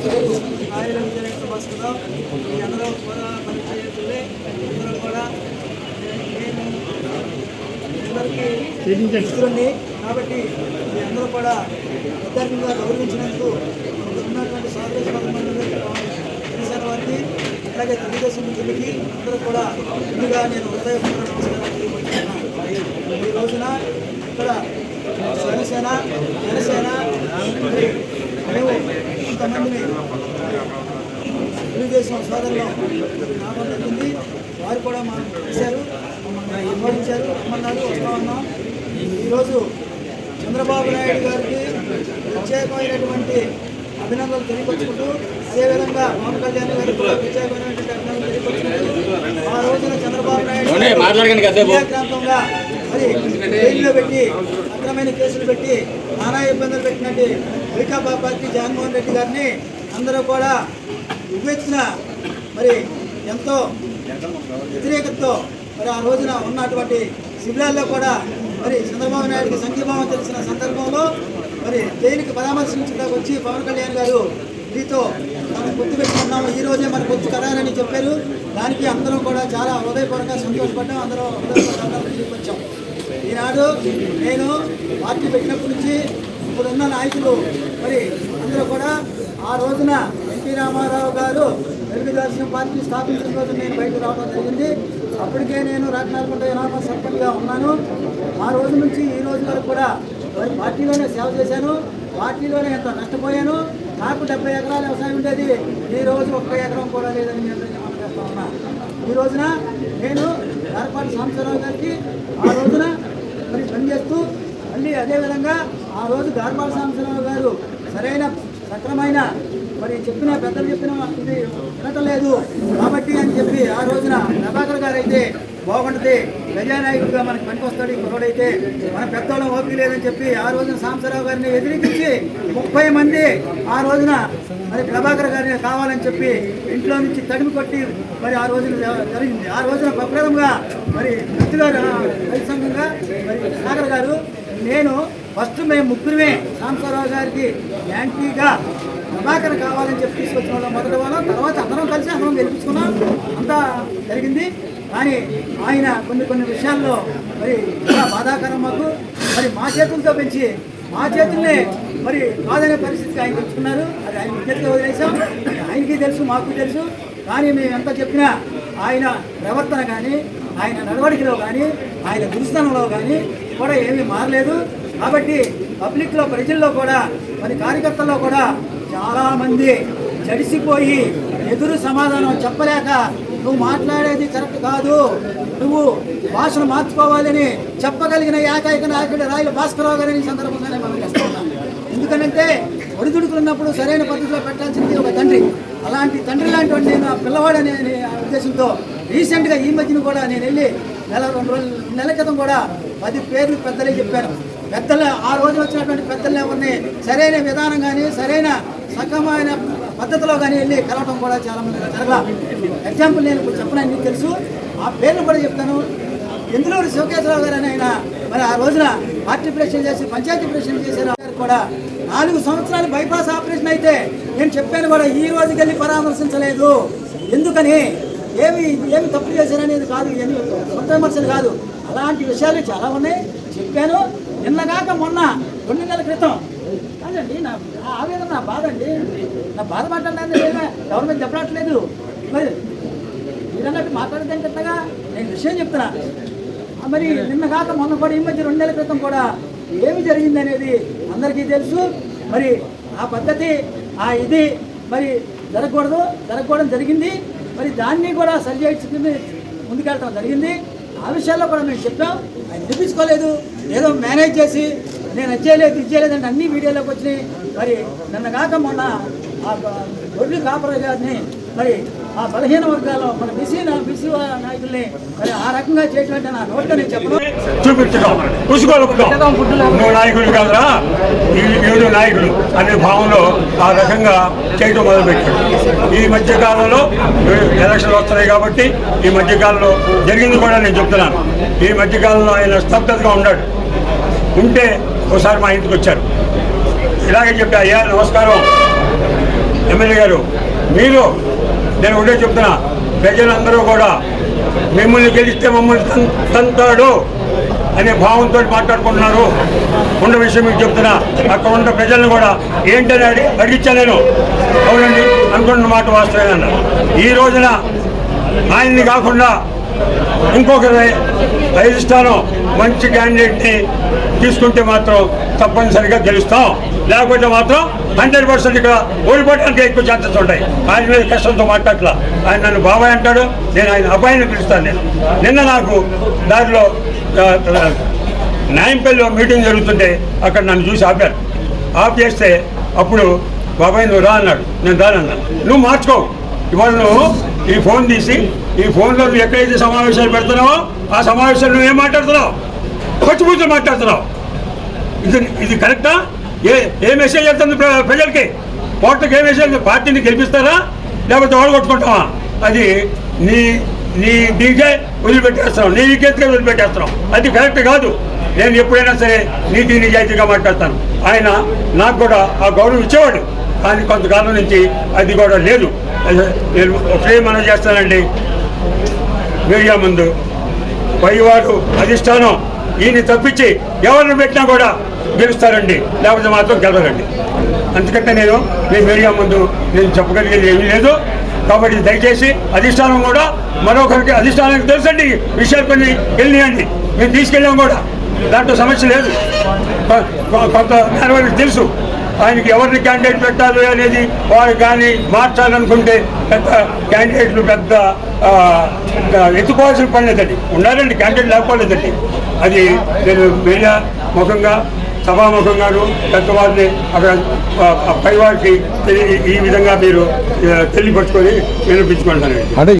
పేరు నాయన విజయనగర భాస్కరరావు ఈ అందరూ కూడా అందరూ కూడా నేను అందరికీ కాబట్టి మీ అందరూ కూడా ప్రత్యేకంగా గౌరవించినందుకు ఉన్నటువంటి సోదర సోదరులందరికీ వారికి అలాగే తెలుగుదేశం మిత్రులకి అందరూ కూడా ముందుగా నేను హృదయపూర్వక నమస్కారాలు ఈ రోజున ఇక్కడ జనసేన జనసేన కొంతమందిని తెలుగుదేశం సోదరులు జరిగింది వారు కూడా మా చేశారు. మమ్మల్ని ఆహ్వానించారు రమ్మన్నారు వస్తా ఉన్నాం. ఈరోజు చంద్రబాబు నాయుడు గారికి ప్రత్యేకమైనటువంటి అభినందనలు తెలియపరుచుకుంటూ అదేవిధంగా పవన్ కళ్యాణ్ గారికి కూడా ప్రత్యేకమైనటువంటి అభినందనలు తెలియపరుచుకుంటూ ఆ రోజున చంద్రబాబు నాయుడు. క్రాంతంగా మరి జైల్లో పెట్టి అక్రమైన కేసులు పెట్టి నానా ఇబ్బందులు పెట్టినట్టు వైకాపా పార్టీ జగన్మోహన్ రెడ్డి గారిని అందరూ కూడా ఉవ్వెత్తిన మరి ఎంతో వ్యతిరేకతతో మరి ఆ రోజున ఉన్నటువంటి శిబిరాల్లో కూడా మరి చంద్రబాబు నాయుడికి సంఘీభావం తెలిసిన సందర్భంలో మరి జైలుకి పరామర్శించడానికి వచ్చి పవన్ కళ్యాణ్ గారు దీంతో మనం గుర్తు పెట్టుకున్నాము. ఈ రోజే మన గుర్తు కరారని చెప్పారు. దానికి అందరం కూడా చాలా హృదయపూర్వకంగా సంతోషపడ్డాం. అందరం హృదయపూర్వకంగా వచ్చాం ఈనాడు నేను పార్టీ పెట్టినప్పటి నుంచి ఇప్పుడున్న నాయకులు మరి అందరూ కూడా ఆ రోజున ఎన్టీ రామారావు గారు తెలుగుదేశం పార్టీ స్థాపించిన రోజు నేను బయటకు రావడం జరిగింది. అప్పటికే నేను రాజనాలకుంట ఎనామా సర్పంచ్గా ఉన్నాను. ఆ రోజు నుంచి ఈ రోజు వరకు కూడా పార్టీలోనే సేవ చేశాను. పార్టీలోనే ఎంత నష్టపోయాను. నాకు డెబ్బై ఎకరాల వ్యవసాయం ఉండేది. ఈ రోజు ఒక్క ఎకరం కూడా లేదని నేను మనం చేస్తా ఉన్నా. ఈ రోజున నేను ఏర్పాటు సాంబశివరావు గారికి ఆ రోజున మరి పనిచేస్తూ మళ్ళీ అదేవిధంగా ఆ రోజు గార్బాల సాంబశివరావు గారు సరైన సక్రమైన మరి చెప్పిన పెద్దలు చెప్పిన ఇది వినటం లేదు. కాబట్టి అని చెప్పి ఆ రోజున ప్రభాకర్ గారు అయితే బాగుంటుంది. ప్రజానాయకుడిగా మనకి పనికొస్తాడు ఈ కుర్రోడైతే మన పెద్దోళ్ళం ఓపిక లేదని చెప్పి ఆ రోజున సాంబశివరావు గారిని ఎదిరించి ముప్పై మంది ఆ రోజున మరి ప్రభాకర్ గారిని కావాలని చెప్పి ఇంట్లో నుంచి తడిమి కొట్టి మరి ఆ రోజున జరిగింది. ఆ రోజున ప్రప్రదంగా మరి గారు రైతు సంఘంగా మరి సాగర్ గారు నేను ఫస్ట్ మేము ముగ్గురమే సాంబశివరావు గారికి యాంటీగా ప్రభాకర్ కావాలని చెప్పి తీసుకొచ్చిన వాళ్ళం మొదటి వాళ్ళం. తర్వాత అందరం కలిసి అందరం గెలిపించుకున్నాం. అంతా జరిగింది. కానీ ఆయన కొన్ని కొన్ని విషయాల్లో మరి చాలా బాధాకరం మాకు. మరి మా చేతులతో పెంచి మా చేతుల్నే మరి కాదనే పరిస్థితికి ఆయన తెచ్చుకున్నారు. అది ఆయన చేతిలో వదిలేసాం ఆయనకి తెలుసు మాకు తెలుసు. కానీ మేము ఎంత చెప్పినా ఆయన ప్రవర్తన కానీ ఆయన నడవడికలో కానీ ఆయన దురుస్తనంలో కానీ కూడా ఏమీ మారలేదు. కాబట్టి పబ్లిక్లో ప్రజల్లో కూడా మరి కార్యకర్తల్లో కూడా చాలామంది జడిసిపోయి ఎదురు సమాధానం చెప్పలేక నువ్వు మాట్లాడేది కరెక్ట్ కాదు. నువ్వు భాషను మార్చుకోవాలని చెప్పగలిగిన ఏకైక నాయకుడు రాయల భాస్కరరావు గారిని ఈ సందర్భంగానే మనం చేస్తున్నాం ఎందుకంటే ఒడిదుడుకులు ఉన్నప్పుడు సరైన పద్ధతిలో పెట్టాల్సింది ఒక తండ్రి. అలాంటి తండ్రి లాంటి వాడిని నేను ఆ పిల్లవాడనే ఉద్దేశంతో రీసెంట్గా ఈ మధ్యన కూడా నేను వెళ్ళి నెల రెండు రోజులు నెల క్రితం కూడా పది పేర్లు పెద్దలే చెప్పాను. పెద్దలు ఆ రోజు వచ్చినటువంటి పెద్దలు ఎవరిని సరైన విధానం కానీ సరైన సక్రమైన పద్ధతిలో కానీ వెళ్ళి కలవటం కూడా చాలా మంది జరగల. ఎగ్జాంపుల్ నేను ఇప్పుడు చెప్పడానికి మీకు తెలుసు. ఆ పేర్లు కూడా చెప్తాను. ఎందులూరు శివకేశ్వరరావు గారు అని ఆయన మరి ఆ రోజున పార్టీ ప్రెసిడెంట్ చేసి పంచాయతీ ప్రెసిడెంట్ చేసిన కూడా నాలుగు సంవత్సరాలు బైపాస్ ఆపరేషన్ అయితే నేను చెప్పాను కూడా ఈ రోజుకి వెళ్ళి పరామర్శించలేదు. ఎందుకని? ఏమి ఏమి తప్పు చేశారనేది కాదు ఏమి సొంత విమర్శలు కాదు. అలాంటి విషయాలు చాలా ఉన్నాయి. చెప్పాను. నిన్నగాక మొన్న రెండు నెలల క్రితం. కాదండి నా నా ఆవేదన నా బాధ అండి. నా బాధ మాట్లాడలేదు గవర్నమెంట్ చెప్పట్లేదు. మరి మీరన్నట్టు మాట్లాడదాం కట్టగా నేను విషయం చెప్తున్నా. మరి నిన్న కాక మొన్న కూడా ఈ మధ్య రెండు నెలల క్రితం కూడా ఏమి జరిగింది అనేది అందరికీ తెలుసు. మరి ఆ పద్ధతి ఆ ఇది మరి జరగకూడదు జరగకూడదు జరిగింది. మరి దాన్ని కూడా సరి చేసుకుని ముందుకెళ్ళటం జరిగింది. ఆ విషయాల్లో కూడా మేము చెప్పాం. ఆయన వినిపించుకోలేదు ఏదో మేనేజ్ చేసి నేను అది చేయలేదు ఇది అన్ని వీడియోలోకి వచ్చినాయి. మరి నిన్న కాక మొన్న ఆ గొడ్లు కాపర గారిని మరి ఆ బలహీన వర్గాల్లో మన బీసీ బీసీ నాయకుల్ని మరి ఆ రకంగా చేయటం నా నోట్లో నేను చెప్పను. చూపించడం. నువ్వు నాయకుడు కాదురా. ఈ- వీడు నాయకుడు అనే భావంలో ఆ రకంగా చేయడం మొదలుపెట్టాడు. ఈ మధ్య కాలంలో ఎలక్షన్లు వస్తున్నాయి కాబట్టి ఈ మధ్య కాలంలో జరిగింది కూడా నేను చెప్తున్నాను. ఈ మధ్య కాలంలో ఆయన స్తబ్దతగా ఉన్నాడు. ఉంటే ఒకసారి మా ఇంటికి వచ్చారు. ఇలాగే చెప్పి అయ్యా నమస్కారం. ఎమ్మెల్యే గారు మీరు నేను ఒకటే చెప్తున్నా ప్రజలందరూ కూడా మిమ్మల్ని గెలిస్తే మమ్మల్ని తం- తంతాడు అనే భావంతో మాట్లాడుకుంటున్నారు. ఉన్న విషయం మీకు చెప్తున్నా అక్కడ ఉన్న ప్రజలను కూడా ఏంటని అడి అడిగించా నేను అవునండి అనుకున్న మాట వాస్తవేనన్న ఈ రోజున ఆయన్ని కాకుండా ఇంకొకరి స్థానం మంచి క్యాండిడేట్ని తీసుకుంటే మాత్రం తప్పనిసరిగా గెలుస్తాం. లేకపోతే మాత్రం హండ్రెడ్ పర్సెంట్ ఇక్కడ ఓడిపోవడానికి ఎక్కువ ఛాన్సెస్ ఉంటాయి. ఆయన మీద కష్టంతో మాట్లాడలా ఆయన నన్ను బాబాయ్ అంటాడు నేను ఆయన అబ్బాయిని పిలుస్తాను నేను. నిన్న నాకు దారిలో ఆ, నాయంపల్లిలో మీటింగ్ జరుగుతుంటే అక్కడ నన్ను చూసి ఆపారు. ఆఫ్ చేస్తే అప్పుడు బాబాయ్ నువ్వు రా అన్నాడు. నేను రానన్నాను నువ్వు మార్చుకో. ఇవాళ నువ్వు ఈ ఫోన్ తీసి ఈ ఫోన్లో నువ్వు ఎక్కడైతే సమావేశాలు పెడుతున్నావో ఆ సమావేశాలు నువ్వు ఏం మాట్లాడుతున్నావు? పచ్చిపూచలు మాట్లాడుతున్నావు. ఇది ఇది కరెక్టా? ఏ ఏ మెసేజ్ వెళ్తుంది ప్ర- ప్రజలకి? ఓట్లకి ఏ మెసేజ్ పార్టీని గెలిపిస్తారా? లేకపోతే ఓడగొట్టుకుంటావా అది నీ నీ నీకే వదిలిపెట్టేస్తున్నావు. నీ వికెట్గా వదిలిపెట్టేస్తున్నావు. అది కరెక్ట్ కాదు. నేను ఎప్పుడైనా సరే నీతి నిజాయితీగా మాట్లాడతాను. ఆయన నాకు కూడా ఆ గౌరవం ఇచ్చేవాడు. కానీ కొంతకాలం నుంచి అది కూడా లేదు. అది- నేను ఒకటే మనం చేస్తానండి. మీడియా ముందు. పైవారు అధిష్టానం ఈయన తప్పించి ఎవరిని పెట్టినా కూడా గెలుస్తారండి. లేకపోతే మాత్రం గెలవరండి. అందుకంటే నేను మీ మీడియా ముందు నేను చెప్పగలిగేది ఏమీ లేదు. కాబట్టి దయచేసి అధిష్టానం కూడా మరొకరికి అధిష్టానానికి తెలుసండి విషయాలు కొన్ని వెళ్ళినాయండి మేము తీసుకెళ్ళాం కూడా. దాంట్లో సమస్య లేదు. కొ- కొ- కొంత తెలుసు. ఆయనకి ఎవరిని క్యాండిడేట్ పెట్టాలి అనేది వారు కానీ మార్చాలనుకుంటే పెద్ద క్యాండిడేట్లు పెద్ద ఎత్తుకోవాల్సిన పని లేదండి. ఉన్నారండి క్యాండిడేట్ లేకపోలేదండి. అది నేను మీడియా ముఖంగా సభాముఖంగాను పెద్దవారిని అక్కడ పై వారికి పైవారికి ఈ- విధంగా మీరు ఆ, తెలియపరుచుకొని వినిపించుకుంటానండి అంటే